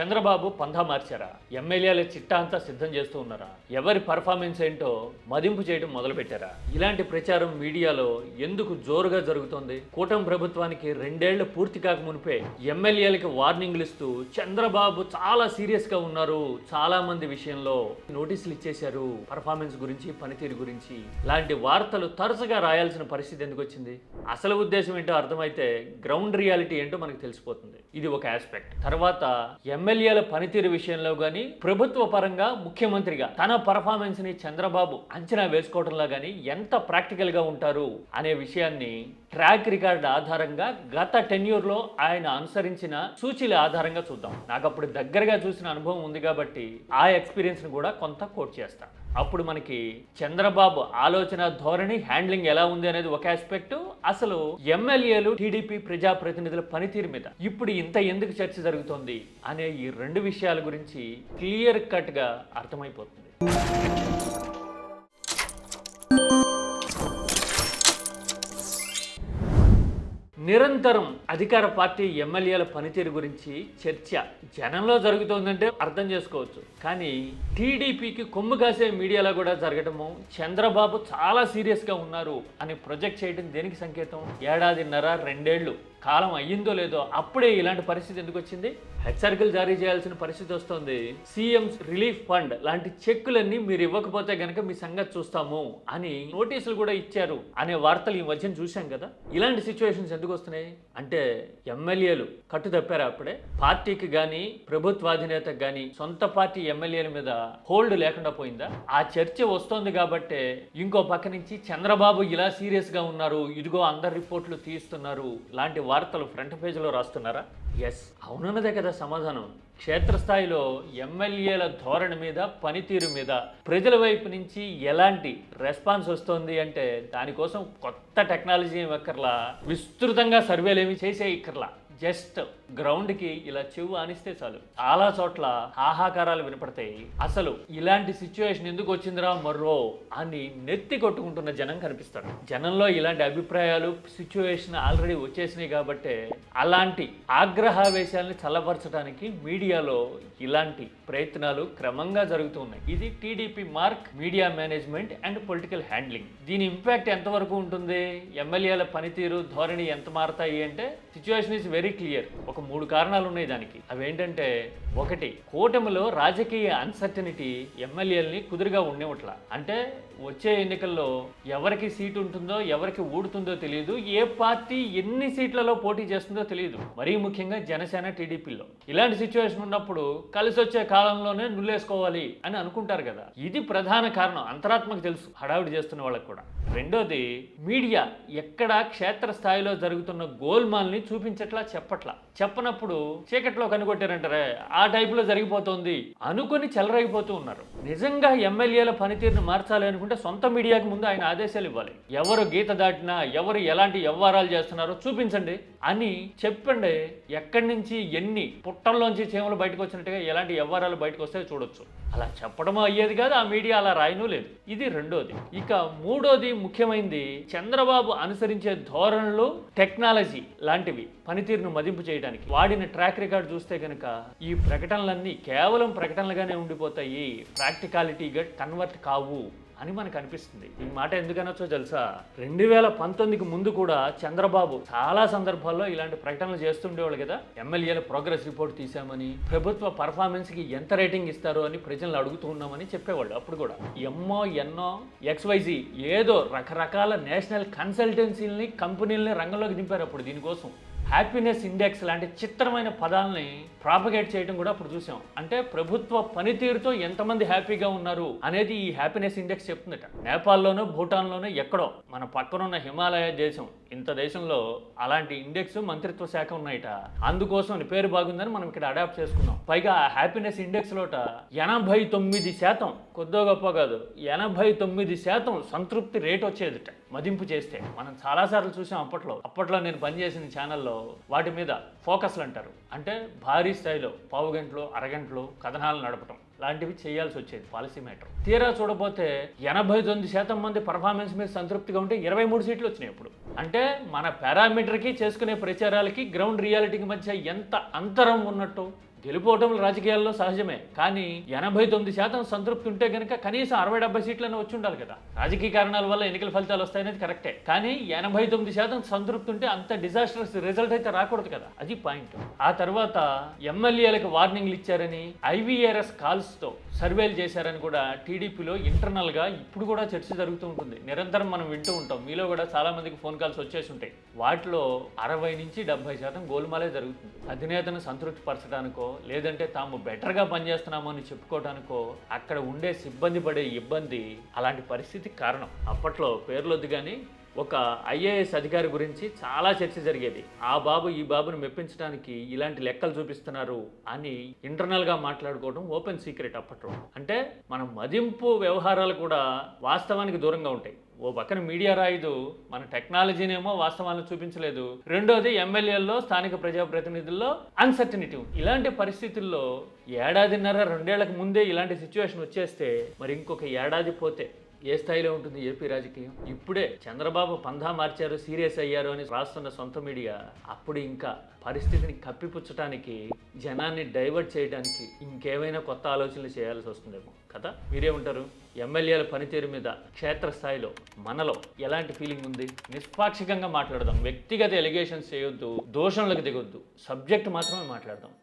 చంద్రబాబు పంధా మార్చారా? ఎమ్మెల్యేల చిట్టా అంతా సిద్ధం చేస్తూ ఉన్నారా? ఎవరి పర్ఫార్మెన్స్ ఏంటో మదింపు చేయడం మొదలుపెట్టారా? ఇలాంటి ప్రచారం మీడియాలో ఎందుకు జోరుగా జరుగుతోంది? కూటమి ప్రభుత్వానికి రెండేళ్ళు పూర్తి కాక మునిపే ఎమ్మెల్యేలకి వార్నింగ్లు ఇస్తూ చంద్రబాబు చాలా సీరియస్గా ఉన్నారు. చాలా మంది విషయంలో నోటీసులు ఇచ్చేశారు. పర్ఫార్మెన్స్ గురించి పనితీరు గురించి. లాంటి వార్తలు తరచుగా రాయాల్సిన పరిస్థితి ఎందుకు వచ్చింది? అసలు ఉద్దేశం ఏంటో అర్థమైతే గ్రౌండ్ రియాలిటీ ఏంటో మనకు తెలిసిపోతుంది. ఇది ఒక ఆస్పెక్ట్ తర్వాత ఎమ్మెల్యేల పనితీరు విషయంలో కానీ ప్రభుత్వ పరంగా ముఖ్యమంత్రిగా తన పర్ఫార్మెన్స్ని చంద్రబాబు అంచనా వేసుకోవడంలో కానీ ఎంత ప్రాక్టికల్గా ఉంటారు అనే విషయాన్ని ట్రాక్ రికార్డ్ ఆధారంగా గత టెన్యూర్లో ఆయన అనుసరించిన సూచీల ఆధారంగా చూద్దాం. నాకు అప్పుడు దగ్గరగా చూసిన అనుభవం ఉంది కాబట్టి ఆ ఎక్స్పీరియన్స్ని కూడా కొంత కోట్ చేస్తాను అప్పుడు మనకి చంద్రబాబు ఆలోచన ధోరణి హ్యాండ్లింగ్ ఎలా ఉంది అనేది ఒక ఆస్పెక్ట్ అసలు ఎమ్మెల్యేలు టీడీపీ ప్రజాప్రతినిధుల పనితీరు మీద ఇప్పుడు ఇంత ఎందుకు చర్చ జరుగుతోంది అనే ఈ రెండు విషయాల గురించి క్లియర్ కట్గా అర్థమైపోతుంది. నిరంతరం అధికార పార్టీ ఎమ్మెల్యేల పనితీరు గురించి చర్చ జనంలో జరుగుతోందంటే అర్థం చేసుకోవచ్చు. కానీ టీడీపీకి కొమ్ము కాసే మీడియాలో కూడా జరగడము చంద్రబాబు చాలా సీరియస్గా ఉన్నారు అని ప్రొజెక్ట్ చేయడం దేనికి సంకేతం? ఏడాదిన్నర రెండేళ్ళు కాలం అయ్యిందో లేదో అప్పుడే ఇలాంటి పరిస్థితి ఎందుకు వచ్చింది? హెచ్చరికలు జారీ చేయాల్సిన పరిస్థితి వస్తుంది. సీఎం రిలీఫ్ ఫండ్ లాంటి చెక్కులన్నీ మీరు ఇవ్వకపోతే గనక మీ సంగతి చూస్తాము అని నోటీసులు కూడా ఇచ్చారు అనే వార్తలు ఈ మధ్యన చూశాం కదా. ఇలాంటి సిచ్యువేషన్స్ ఎందుకు వస్తున్నాయి? అంటే ఎమ్మెల్యేలు కట్టు తప్పారు అప్పుడే? పార్టీకి కానీ ప్రభుత్వాధినేతకు కానీ సొంత పార్టీ ఎమ్మెల్యేల మీద హోల్డ్ లేకుండా పోయిందా? ఆ చర్చ వస్తోంది కాబట్టే ఇంకో పక్క నుంచి చంద్రబాబు ఇలా సీరియస్గా ఉన్నారు ఇదిగో అందరు రిపోర్ట్లు తీస్తున్నారు లాంటి వార్తలు ఫ్రంట్ పేజీలో రాస్తున్నారా? ఎస్ అవునన్నదే కదా సమాధానం. క్షేత్రస్థాయిలో ఎమ్మెల్యేల ధోరణి మీద పనితీరు మీద ప్రజల వైపు నుంచి ఎలాంటి రెస్పాన్స్ వస్తుంది అంటే దానికోసం కొత్త టెక్నాలజీ ఏమి ఎక్కర్లా విస్తృతంగా సర్వేలు ఏమి చేసే ఇక్కర్లా జస్ట్ గ్రౌండ్కి ఇలా చెవు ఆనిస్తే చాలు. చాలా చోట్ల హాహాకారాలు వినపడతాయి. అసలు ఇలాంటి సిచ్యువేషన్ ఎందుకు వచ్చిందిరా మర్రో అని నెత్తి కొట్టుకుంటున్న జనం కనిపిస్తారు. జనంలో ఇలాంటి అభిప్రాయాలు సిచ్యువేషన్ ఆల్రెడీ వచ్చేసినాయి కాబట్టే అలాంటి ఆగ్రహావేశాలను చల్లపరచడానికి మీడియాలో ఇలాంటి ప్రయత్నాలు క్రమంగా జరుగుతూ ఉన్నాయి. ఇది TDP mark media management and political handling. దీని ఇంపాక్ట్ ఎంతవరకు ఉంటుంది? ఎమ్మెల్యేల పనితీరు ధోరణి ఎంత మారతాయి అంటే సిచ్యువేషన్ ఇస్ వెరీ క్లియర్. ఒక మూడు కారణాలు ఉన్నాయి దానికి. అవేంటంటే ఒకటి కూటమిలో రాజకీయ అన్సర్టనిటీ ఎమ్మెల్యేలని కుదురుగా ఉండేవట్ల అంటే వచ్చే ఎన్నికల్లో ఎవరికి సీటు ఉంటుందో ఎవరికి ఊడుతుందో తెలియదు ఏ పార్టీ ఎన్ని సీట్లలో పోటీ చేస్తుందో తెలియదు మరీ ముఖ్యంగా జనసేన టీడీపీలో. ఇలాంటి సిచ్యువేషన్ ఉన్నప్పుడు కలిసి వచ్చే కాలంలోనే నుల్లేసుకోవాలి అని అనుకుంటారు కదా. ఇది ప్రధాన కారణం. అంతరాత్మకు తెలుసు. హడావిడి చేస్తున్న వాళ్ళకి కూడా. రెండోది మీడియా ఎక్కడ క్షేత్రస్థాయిలో జరుగుతున్న గోల్మాల్ని చూపించట్లా చెప్పట్లా. చెప్పనప్పుడు చీకట్లో కనుగొట్టారంటారే. ఆ టైపులో జరిగిపోతుంది అనుకుని చెలరైపోతూ ఉన్నారు. నిజంగా ఎమ్మెల్యేల పనితీరును మార్చాలి అనుకుంటే సొంత మీడియాకి ముందు ఆయన ఆదేశాలు ఇవ్వాలి. ఎవరు గీత దాటినా ఎవరు ఎలాంటి వ్యవహారాలు చేస్తున్నారో చూపించండి అని చెప్పండి. ఎక్కడి నుంచి ఎన్ని పుట్టల్లోంచి చీమలు బయటకు వచ్చినట్టుగా ఎలాంటి వ్యవహారాలు బయటకు వస్తాయో చూడొచ్చు. అలా చెప్పడం అయ్యేది కాదు ఆ మీడియా అలా రాయను లేదు. ఇది రెండోది. ఇక మూడోది ముఖ్యమైనది చంద్రబాబు అనుసరించే ధోరణులు టెక్నాలజీ లాంటివి పనితీరును మదింపు చేయడానికి. వాడిన ట్రాక్ రికార్డ్ చూస్తే కనుక ఈ ప్రకటనలన్నీ కేవలం ప్రకటనలుగానే ఉండిపోతాయి. ప్రాక్టికాలిటీగా కన్వర్ట్ కావు అని మనకు అనిపిస్తుంది. ఈ మాట ఎందుకనొచ్చో తెలుసా? రెండు వేల పంతొమ్మిదికి ముందు కూడా చంద్రబాబు చాలా సందర్భాల్లో ఇలాంటి ప్రకటనలు చేస్తుండేవాళ్ళు కదా. ఎమ్మెల్యేల ప్రోగ్రెస్ రిపోర్ట్ తీసామని ప్రభుత్వ పర్ఫార్మెన్స్కి ఎంత రేటింగ్ ఇస్తారు అని ప్రజలను అడుగుతూ ఉన్నామని చెప్పేవాళ్ళు అప్పుడు కూడా. ఎమ్మో ఎన్నో ఎక్స్వైజీ ఏదో రకరకాల నేషనల్ కన్సల్టెన్సీలని కంపెనీలని రంగంలోకి దింపారు అప్పుడు దీనికోసం. హ్యాపీనెస్ ఇండెక్స్ లాంటి చిత్రమైన పదాలని ప్రాపగేట్ చేయడం కూడా అప్పుడు చూసాం. అంటే ప్రభుత్వ పనితీరుతో ఎంతమంది హ్యాపీగా ఉన్నారు అనేది ఈ హ్యాపీనెస్ ఇండెక్స్ చెప్తుందట. నేపాల్లోనో భూటాన్లోనో ఎక్కడో మన పక్కనున్న హిమాలయ దేశం ఇంత దేశంలో అలాంటి ఇండెక్స్ మంత్రిత్వ శాఖ ఉన్నాయట. అందుకోసం పేరు బాగుందని మనం ఇక్కడ అడాప్ట్ చేసుకున్నాం. పైగా హ్యాపీనెస్ ఇండెక్స్ లోట ఎనభై తొమ్మిది శాతం కొద్దో గొప్ప కాదు ఎనభై తొమ్మిది శాతం సంతృప్తి రేట్ వచ్చేదిట మదింపు చేస్తే. మనం చాలాసార్లు చూసాం అప్పట్లో. అప్పట్లో నేను పనిచేసిన ఛానల్లో వాటి మీద ఫోకస్లు అంటారు. అంటే భారీ స్థాయిలో పావు గంటలు అరగంటలు కథనాలు నడపటం లాంటివి చేయాల్సి వచ్చేది పాలసీ మ్యాటర్. తీరా చూడబోతే ఎనభై తొమ్మిది శాతం మంది పర్ఫార్మెన్స్ మీద సంతృప్తిగా ఉంటే ఇరవై మూడు సీట్లు వచ్చినాయి ఇప్పుడు అంటే మన పారామీటర్కి చేసుకునే ప్రచారాలకి గ్రౌండ్ రియాలిటీకి మధ్య ఎంత అంతరం ఉన్నట్టు గెలుపోవటం రాజకీయాల్లో సహజమే. కానీ ఎనభై తొమ్మిది శాతం సంతృప్తి ఉంటే కనుక కనీసం అరవై డెబ్బై సీట్లను వచ్చి ఉండాలి కదా. రాజకీయ కారణాల వల్ల ఎన్నికల ఫలితాలు వస్తాయనేది కరెక్టే. కానీ ఎనభై తొమ్మిది శాతం సంతృప్తి ఉంటే అంత డిజాస్టర్స్ రిజల్ట్ అయితే రాకూడదు కదా. అది పాయింట్ ఆ తర్వాత ఎమ్మెల్యేలకు వార్నింగ్లు ఇచ్చారని ఐవీఆర్ఎస్ కాల్స్తో సర్వేలు చేశారని కూడా టీడీపీలో ఇంటర్నల్గా ఇప్పుడు కూడా చర్చ జరుగుతూ ఉంటుంది. నిరంతరం మనం వింటూ ఉంటాం. మీలో కూడా చాలా మందికి ఫోన్ కాల్స్ వచ్చేసి ఉంటాయి. వాటిలో అరవై నుంచి డెబ్బై శాతం గోల్మాలే జరుగుతుంది. అధినేతను సంతృప్తి పరచడానికో లేదంటే తాము బెటర్గా పనిచేస్తున్నామని అని చెప్పుకోవడానికో అక్కడ ఉండే సిబ్బంది పడే ఇబ్బంది అలాంటి పరిస్థితికి కారణం. అప్పట్లో పేర్లొద్దు కానీ ఒక ఐఏఎస్ అధికారి గురించి చాలా చర్చ జరిగేది. ఆ బాబు ఈ బాబును మెప్పించడానికి ఇలాంటి లెక్కలు చూపిస్తున్నారు అని ఇంటర్నల్గా మాట్లాడుకోవడం ఓపెన్ సీక్రెట్ అప్పట్లో. అంటే మన మదింపు వ్యవహారాలు కూడా వాస్తవానికి దూరంగా ఉంటాయి. ఓ పక్కన మీడియా రాయదు మన టెక్నాలజీనేమో వాస్తవాలను చూపించలేదు. రెండోది ఎమ్మెల్యేల్లో స్థానిక ప్రజాప్రతినిధుల్లో అన్సర్టనిటీ ఇలాంటి పరిస్థితుల్లో ఏడాదిన్నర రెండేళ్ళకు ముందే ఇలాంటి సిచ్యువేషన్ వచ్చేస్తే మరి ఇంకొక ఏడాది పోతే ఏ స్థాయిలో ఉంటుంది ఏపీ రాజకీయం? ఇప్పుడే చంద్రబాబు పంధా మార్చారు సీరియస్ అయ్యారు అని రాస్తున్న సొంత మీడియా అప్పుడు ఇంకా పరిస్థితిని కప్పిపుచ్చడానికి జనాన్ని డైవర్ట్ చేయడానికి ఇంకేమైనా కొత్త ఆలోచనలు చేయాల్సి వస్తుందేమో. కదా? మీరేమంటారు? ఎమ్మెల్యేల పనితీరు మీద క్షేత్రస్థాయిలో మనలో ఎలాంటి ఫీలింగ్ ఉంది? నిష్పాక్షికంగా మాట్లాడదాం. వ్యక్తిగత ఎలిగేషన్స్ చేయొద్దు దోషణలకు దిగొద్దు. సబ్జెక్ట్ మాత్రమే మాట్లాడదాం.